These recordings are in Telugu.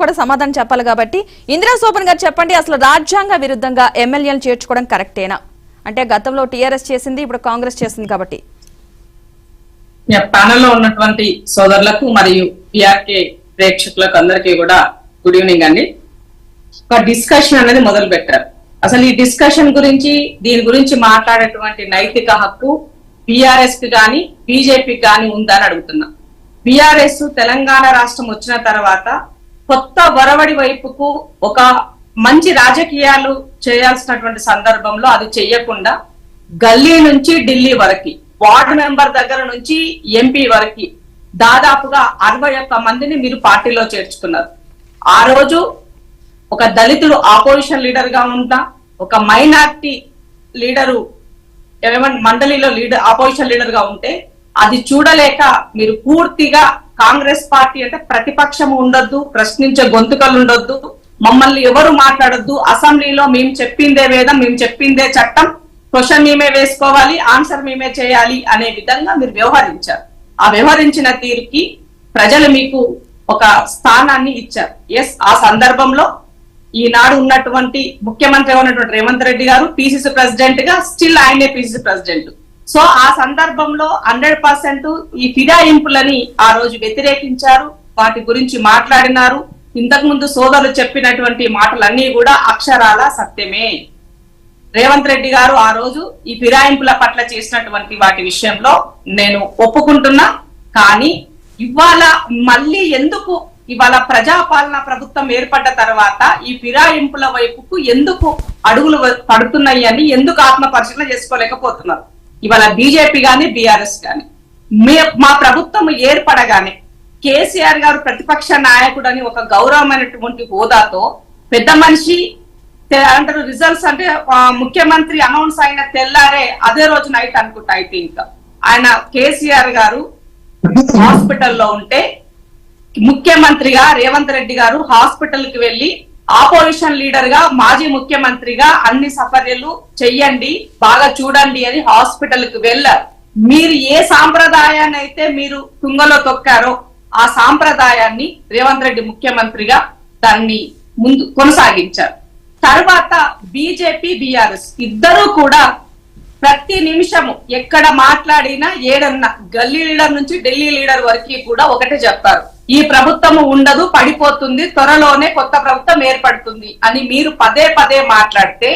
కూడా సమాధానం చెప్పాలి కాబట్టి. ఇందిరా సోపన్ గారు చెప్పండి అసలు రాజ్యాంగ విరుద్ధంగా ఎమ్మెల్యేలు చేర్చుకోవడం కరెక్టేనా? అంటే గతంలో టీఆర్ఎస్ చేసింది ఇప్పుడు కాంగ్రెస్ చేసింది కాబట్టి. ప్యానెల్లో ఉన్నటువంటి సోదరులకు మరియు పిఆర్కే ప్రేక్షకులకు అందరికీ కూడా గుడ్ ఈవినింగ్ అండి. ఒక డిస్కషన్ అనేది మొదలు పెట్టారు అసలు ఈ డిస్కషన్ గురించి దీని గురించి మాట్లాడేటువంటి నైతిక హక్కు బీఆర్ఎస్కి కానీ బీజేపీకి కానీ ఉందా అని అడుగుతున్నా. బీఆర్ఎస్ తెలంగాణ రాష్ట్రం వచ్చిన తర్వాత కొత్త వరవడి వైపుకు ఒక మంచి రాజకీయాలు చేయాల్సినటువంటి సందర్భంలో అది చెయ్యకుండా గల్లీ నుంచి ఢిల్లీ వరకు వార్డు మెంబర్ దగ్గర నుంచి ఎంపీ వరకు దాదాపుగా అరవై ఒక్క మందిని మీరు పార్టీలో చేర్చుకున్నారు. ఆ రోజు ఒక దళితుడు ఆపోజిషన్ లీడర్గా ఉంటా ఒక మైనార్టీ లీడరు మండలిలో లీడర్ ఆపోజిషన్ లీడర్గా ఉంటే అది చూడలేక మీరు పూర్తిగా కాంగ్రెస్ పార్టీ అంటే ప్రతిపక్షం ఉండొద్దు ప్రశ్నించే గొంతుకలు ఉండొద్దు మమ్మల్ని ఎవరు మాట్లాడొద్దు అసెంబ్లీలో మేము చెప్పిందే వేదం మేము చెప్పిందే చట్టం క్వశ్చన్ మేమే వేసుకోవాలి ఆన్సర్ మేమే చేయాలి అనే విధంగా మీరు వ్యవహరించారు. ఆ వ్యవహరించిన తీరుకి ప్రజలు మీకు ఒక స్థానాన్ని ఇచ్చారు. ఎస్ ఆ సందర్భంలో ఈనాడు ఉన్నటువంటి ముఖ్యమంత్రి ఉన్నటువంటి రేవంత్ రెడ్డి గారు పిసిసి ప్రెసిడెంట్గా స్టిల్ ఆయనే పిసిసి ప్రెసిడెంట్ సో ఆ సందర్భంలో హండ్రెడ్ పర్సెంట్ ఈ ఫిరాయింపులని ఆ రోజు వ్యతిరేకించారు. వాటి గురించి మాట్లాడినారు. ఇంతకు ముందు సోదరులు చెప్పినటువంటి మాటలన్నీ కూడా అక్షరాల సత్యమే. రేవంత్ రెడ్డి గారు ఆ రోజు ఈ ఫిరాయింపుల పట్ల చేసినటువంటి వాటి విషయంలో నేను ఒప్పుకుంటున్నా. కానీ ఇవాళ మళ్ళీ ఎందుకు ఇవాళ ప్రజాపాలన ప్రభుత్వం ఏర్పడ్డ తర్వాత ఈ ఫిరాయింపుల వైపుకు ఎందుకు అడుగులు పడుతున్నాయి అని ఎందుకు ఆత్మ పరిశీలన చేసుకోలేకపోతున్నారు? ఇవాళ బీజేపీ గాని బీఆర్ఎస్ కానీ మా ప్రభుత్వం ఏర్పడగానే కేసీఆర్ గారు ప్రతిపక్ష నాయకుడు అని ఒక గౌరవమైనటువంటి హోదాతో పెద్ద మనిషి అంటారు రిజల్ట్స్ అంటే ముఖ్యమంత్రి అనౌన్స్ అయిన తెల్లారే అదే రోజు నైట్ అనుకుంటా అయితే ఇంకా. ఆయన కేసీఆర్ గారు హాస్పిటల్లో ఉంటే ముఖ్యమంత్రిగా రేవంత్ రెడ్డి గారు హాస్పిటల్కి ఆపోజిషన్ లీడర్గా మాజీ ముఖ్యమంత్రిగా అన్ని సఫర్యలు చెయ్యండి బాగా చూడండి అని హాస్పిటల్కి వెళ్ళారు. మీరు ఏ సాంప్రదాయాన్ని అయితే మీరు తుంగలో తొక్కారో ఆ సాంప్రదాయాన్ని రేవంత్ రెడ్డి ముఖ్యమంత్రిగా దాన్ని ముందు కొనసాగించారు. తర్వాత బీజేపీ బీఆర్ఎస్ ఇద్దరూ కూడా ప్రతి నిమిషము ఎక్కడ మాట్లాడినా ఏడన్నా గల్లీ లీడర్ నుంచి ఢిల్లీ లీడర్ వరకు కూడా ఒకటే చెప్తారు. ఈ ప్రభుత్వం ఉండదు పడిపోతుంది త్వరలోనే కొత్త ప్రభుత్వం ఏర్పడుతుంది అని మీరు పదే పదే మాట్లాడితే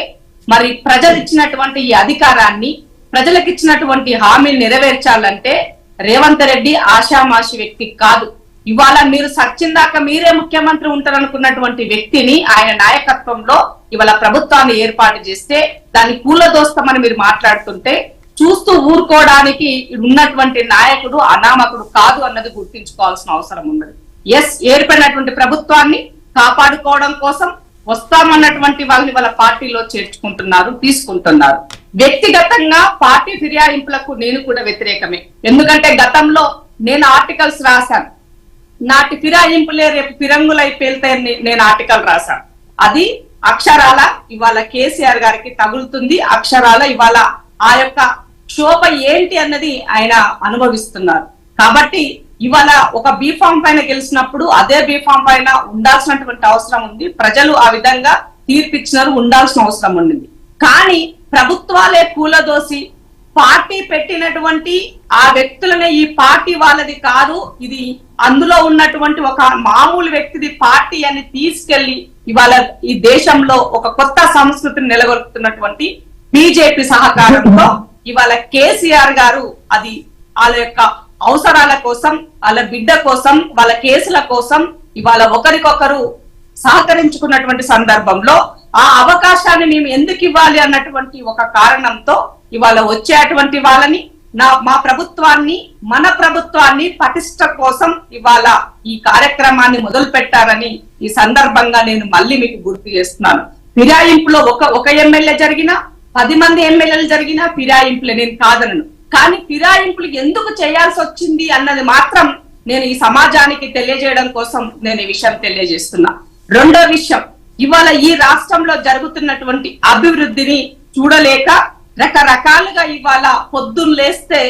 మరి ప్రజలు ఇచ్చినటువంటి ఈ అధికారాన్ని ప్రజలకు ఇచ్చినటువంటి హామీని నెరవేర్చాలంటే రేవంత్ రెడ్డి ఆశామాషి వ్యక్తి కాదు. ఇవాళ మీరు సచ్చిందాక మీరే ముఖ్యమంత్రి ఉంటారనుకున్నటువంటి వ్యక్తిని ఆయన నాయకత్వంలో ఇవాళ ప్రభుత్వాన్ని ఏర్పాటు చేస్తే దాన్ని కూలదోస్తామని మీరు మాట్లాడుతుంటే చూస్తూ ఊరుకోవడానికి ఉన్నటువంటి నాయకుడు అనామకుడు కాదు అన్నది గుర్తించుకోవాల్సిన అవసరం ఉన్నది. ఎస్ ఏర్పడినటువంటి ప్రభుత్వాన్ని కాపాడుకోవడం కోసం వస్తామన్నటువంటి వాళ్ళని వాళ్ళ పార్టీలో చేర్చుకుంటున్నారు తీసుకుంటున్నారు. వ్యక్తిగతంగా పార్టీ ఫిర్యాయింపులకు నేను కూడా వ్యతిరేకమే. ఎందుకంటే గతంలో నేను ఆర్టికల్స్ రాశాను. నాటి ఫిరాయింపులే రేపు ఫిరంగులై పేలుతాయని నేను ఆర్టికల్ రాశాను. అది అక్షరాల ఇవాళ కేసీఆర్ గారికి తగులుతుంది అక్షరాల ఇవాళ ఆ యొక్క క్షోభ ఏంటి అన్నది ఆయన అనుభవిస్తున్నారు. కాబట్టి ఇవాళ ఒక బీఫామ్ పైన గెలిచినప్పుడు అదే బీఫామ్ పైన ఉండాల్సినటువంటి అవసరం ఉంది. ప్రజలు ఆ విధంగా తీర్పిచ్చినారు ఉండాల్సిన అవసరం ఉండింది కానీ ప్రభుత్వాలే కూలదోసి పార్టీ పెట్టినటువంటి ఆ వ్యక్తులనే ఈ పార్టీ వాళ్ళది కాదు. ఇది అందులో ఉన్నటువంటి ఒక మామూలు వ్యక్తిది పార్టీ అని తీసుకెళ్ళి ఇవాళ ఈ దేశంలో ఒక కొత్త సంస్కృతిని నెలకొల్పుతున్నటువంటి బీజేపీ సహకారంతో ఇవాళ కేసీఆర్ గారు అది వాళ్ళ యొక్క అవసరాల కోసం వాళ్ళ బిడ్డ కోసం వాళ్ళ కేసుల కోసం ఇవాళ ఒకరికొకరు సహకరించుకున్నటువంటి సందర్భంలో ఆ అవకాశాన్ని మేము ఎందుకు ఇవ్వాలి అన్నటువంటి ఒక కారణంతో ఇవాళ వచ్చేటువంటి వాళ్ళని నా మా ప్రభుత్వాన్ని మన ప్రభుత్వాన్ని పటిష్ట కోసం ఇవాళ ఈ కార్యక్రమాన్ని మొదలు పెట్టారని ఈ సందర్భంగా నేను మళ్ళీ మీకు గుర్తు చేస్తున్నాను. ఫిరాయింపులో ఒక ఒక ఎమ్మెల్యే జరిగినా పది మంది ఎమ్మెల్యేలు జరిగినా ఫిరాయింపులే నేను కాదనను. కానీ ఫిరాయింపులు ఎందుకు చేయాల్సి వచ్చింది అన్నది మాత్రం నేను ఈ సమాజానికి తెలియజేయడం కోసం నేను ఈ విషయం తెలియజేస్తున్నా. రెండో విషయం ఇవాళ ఈ రాష్ట్రంలో జరుగుతున్నటువంటి అభివృద్ధిని చూడలేక రకరకాలుగా ఇవాళ పొద్దున్న లేస్తే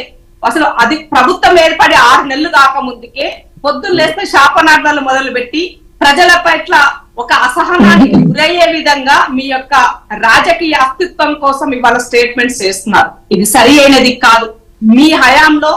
అసలు అది ప్రభుత్వం ఏర్పడి ఆరు నెలలు దాకా ముందుకే పొద్దున్న లేస్తే శాపనార్థాలు మొదలుపెట్టి ప్రజల పట్ల ఒక అసహనానికి గురయ్యే విధంగా మీ యొక్క రాజకీయ అస్తిత్వం కోసం ఇవాళ స్టేట్మెంట్స్ చేస్తున్నారు. ఇది సరి అయినది కాదు. మీ హయాంలో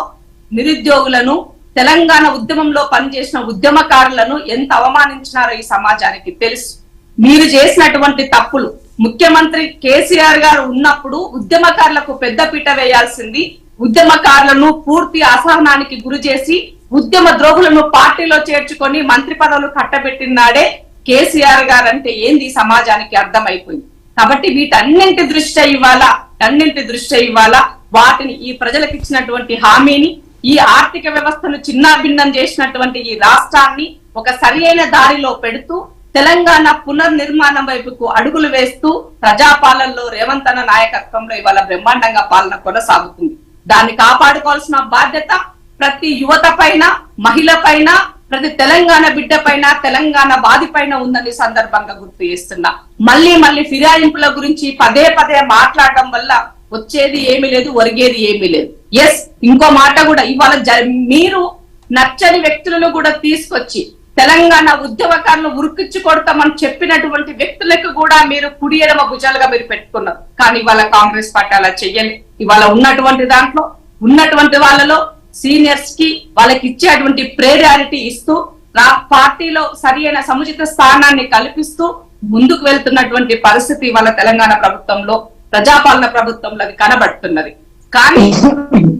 నిరుద్యోగులను తెలంగాణ ఉద్యమంలో పనిచేసిన ఉద్యమకారులను ఎంత అవమానించినారో ఈ సమాజానికి తెలుసు. మీరు చేసినటువంటి తప్పులు ముఖ్యమంత్రి కేసీఆర్ గారు ఉన్నప్పుడు ఉద్యమకారులకు పెద్దపీట వేయాల్సింది ఉద్యమకారులను పూర్తి అసహనానికి గురి చేసి ఉద్యమ ద్రోహులను పార్టీలో చేర్చుకొని మంత్రి పదవులు కట్టబెట్టినాడే కేసీఆర్ గారు అంటే ఏంది సమాజానికి అర్థమైపోయింది? కాబట్టి వీటన్నింటి దృష్ట్యా ఇవ్వాల? అన్నింటి దృష్ట్యా ఇవ్వాల? వాటిని ఈ ప్రజలకు ఇచ్చినటువంటి హామీని ఈ ఆర్థిక వ్యవస్థను చిన్నాభిన్నం చేసినటువంటి ఈ రాష్ట్రాన్ని ఒక సరియైన దారిలో పెడుతూ తెలంగాణ పునర్నిర్మాణం వైపుకు అడుగులు వేస్తూ ప్రజాపాలనలో రేవంత్ అన్న నాయకత్వంలో ఇవాళ బ్రహ్మాండంగా పాలన కొనసాగుతుంది. దాన్ని కాపాడుకోవాల్సిన బాధ్యత ప్రతి యువత పైన మహిళ పైన ప్రతి తెలంగాణ బిడ్డ పైన తెలంగాణ బాధి పైన ఉందని సందర్భంగా గుర్తు చేస్తున్నా. మళ్ళీ మళ్ళీ ఫిరాయింపుల గురించి పదే పదే మాట్లాడడం వల్ల వచ్చేది ఏమీ లేదు ఒరిగేది ఏమీ లేదు. ఎస్ ఇంకో మాట కూడా ఇవాళ జ- మీరు నచ్చని వ్యక్తులను కూడా తీసుకొచ్చి తెలంగాణ ఉద్యమకారులు ఉరికిచ్చి కొడతామని చెప్పినటువంటి వ్యక్తులకు కూడా మీరు కుడి ఎడమ భుజాలుగా మీరు పెట్టుకున్నారు. కానీ ఇవాళ కాంగ్రెస్ పార్టీ అలా చెయ్యని ఇవాళ ఉన్నటువంటి దాంట్లో ఉన్నటువంటి వాళ్ళలో సీనియర్స్కి వాళ్ళకి ఇచ్చేటువంటి ప్రేరియారిటీ ఇస్తూ నా పార్టీలో సరి అయిన సముచిత స్థానాన్ని కల్పిస్తూ ముందుకు వెళ్తున్నటువంటి పరిస్థితి వాళ్ళ తెలంగాణ ప్రభుత్వంలో ప్రజాపాలన ప్రభుత్వంలో అది కనబడుతున్నది. కానీ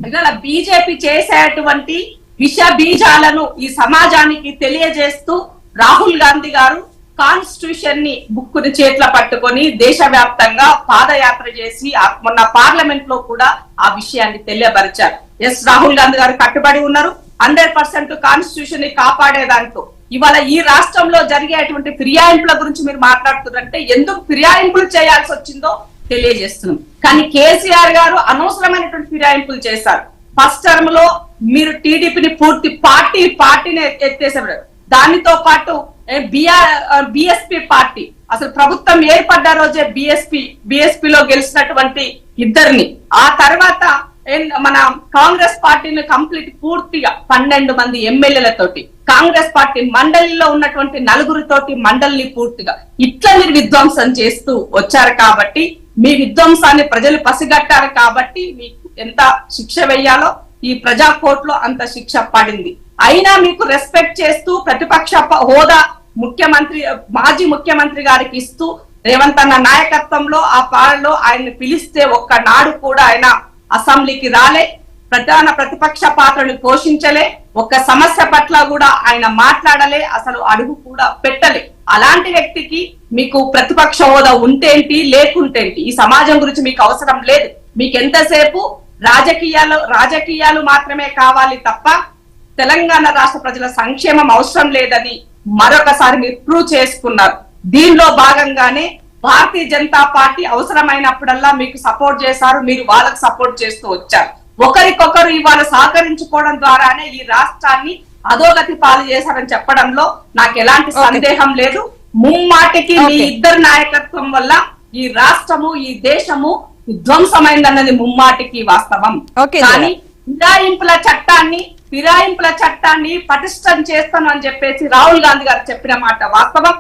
ఇవాళ బీజేపీ చేసేటువంటి విష బీజాలను ఈ సమాజానికి తెలియజేస్తూ రాహుల్ గాంధీ గారు కాన్స్టిట్యూషన్ని బుక్కుని చేతిలో పట్టుకొని దేశవ్యాప్తంగా పాదయాత్ర చేసి మొన్న పార్లమెంట్లో కూడా ఆ విషయాన్ని తెలియపరిచారు. ఎస్ రాహుల్ గాంధీ గారు కట్టుబడి ఉన్నారు. హండ్రెడ్ పర్సెంట్ కాన్స్టిట్యూషన్ని కాపాడేదాంట్లో ఇవాళ ఈ రాష్ట్రంలో జరిగేటువంటి ఫిర్యాయింపుల గురించి మీరు మాట్లాడుతున్నారంటే ఎందుకు ఫిర్యాయింపులు చేయాల్సి వచ్చిందో తెలియజేస్తున్నాం. కానీ కేసీఆర్ గారు అనవసరమైనటువంటి ఫిరాయింపులు చేశారు. ఫస్ట్ టర్మ్లో మీరు టీడీపీని పూర్తి పార్టీ పార్టీని ఎత్తేసారు దానితో పాటు బిఆర్ బిఎస్పీ పార్టీ అసలు ప్రభుత్వం ఏర్పడ్డ రోజే బిఎస్పీ బిఎస్పి లో గెలిచినటువంటి ఇద్దరిని. ఆ తర్వాత మన కాంగ్రెస్ పార్టీని కంప్లీట్ పూర్తిగా పన్నెండు మంది ఎమ్మెల్యేలతోటి కాంగ్రెస్ పార్టీ మండలిలో ఉన్నటువంటి నలుగురితోటి మండలిని పూర్తిగా ఇట్లా మీరు విధ్వంసం చేస్తూ వచ్చారు కాబట్టి మీ విధ్వంసాన్ని ప్రజలు పసిగట్టారు కాబట్టి మీకు ఎంత శిక్ష వేయాలో ఈ ప్రజా కోర్టులో అంత శిక్ష పడింది. అయినా మీకు రెస్పెక్ట్ చేస్తూ ప్రతిపక్ష హోదా ముఖ్యమంత్రి మాజీ ముఖ్యమంత్రి గారికి ఇస్తూ రేవంత్ అన్న నాయకత్వంలో ఆ పాలలో ఆయన్ని పిలిస్తే ఒక్క నాడు కూడా ఆయన అసెంబ్లీకి రాలే ప్రధాన ప్రతిపక్ష పాత్రను పోషించలే ఒక్క సమస్య పట్ల కూడా ఆయన మాట్లాడలే అసలు అడుగు కూడా పెట్టలే. అలాంటి వ్యక్తికి మీకు ప్రతిపక్ష హోదా ఉంటేంటి లేకుంటేంటి? ఈ సమాజం గురించి మీకు అవసరం లేదు. మీకు ఎంతసేపు రాజకీయాలు రాజకీయాలు మాత్రమే కావాలి తప్ప తెలంగాణ రాష్ట్ర ప్రజల సంక్షేమం అవసరం లేదని మరొకసారి మీరు ప్రూవ్ చేసుకున్నారు. దీనిలో భాగంగానే భారతీయ జనతా పార్టీ అవసరమైనప్పుడల్లా మీకు సపోర్ట్ చేశారు మీరు వాళ్ళకి సపోర్ట్ చేస్తూ వచ్చారు. ఒకరికొకరు ఇవాళ సహకరించుకోవడం ద్వారానే ఈ రాష్ట్రాన్ని అధోగతి పాలు చేశారని చెప్పడంలో నాకు ఎలాంటి. సందేహం లేదు. ముమ్మాటికి మీ. ఇద్దరు నాయకత్వం వల్ల ఈ రాష్ట్రము ఈ దేశము విధ్వంసమైందన్నది ముమ్మాటికి వాస్తవం. కానీ ఫిరాయింపుల చట్టాన్ని ఫిరాయింపుల చట్టాన్ని పటిష్టం చేస్తాను అని చెప్పేసి రాహుల్ గాంధీ గారు చెప్పిన మాట వాస్తవం.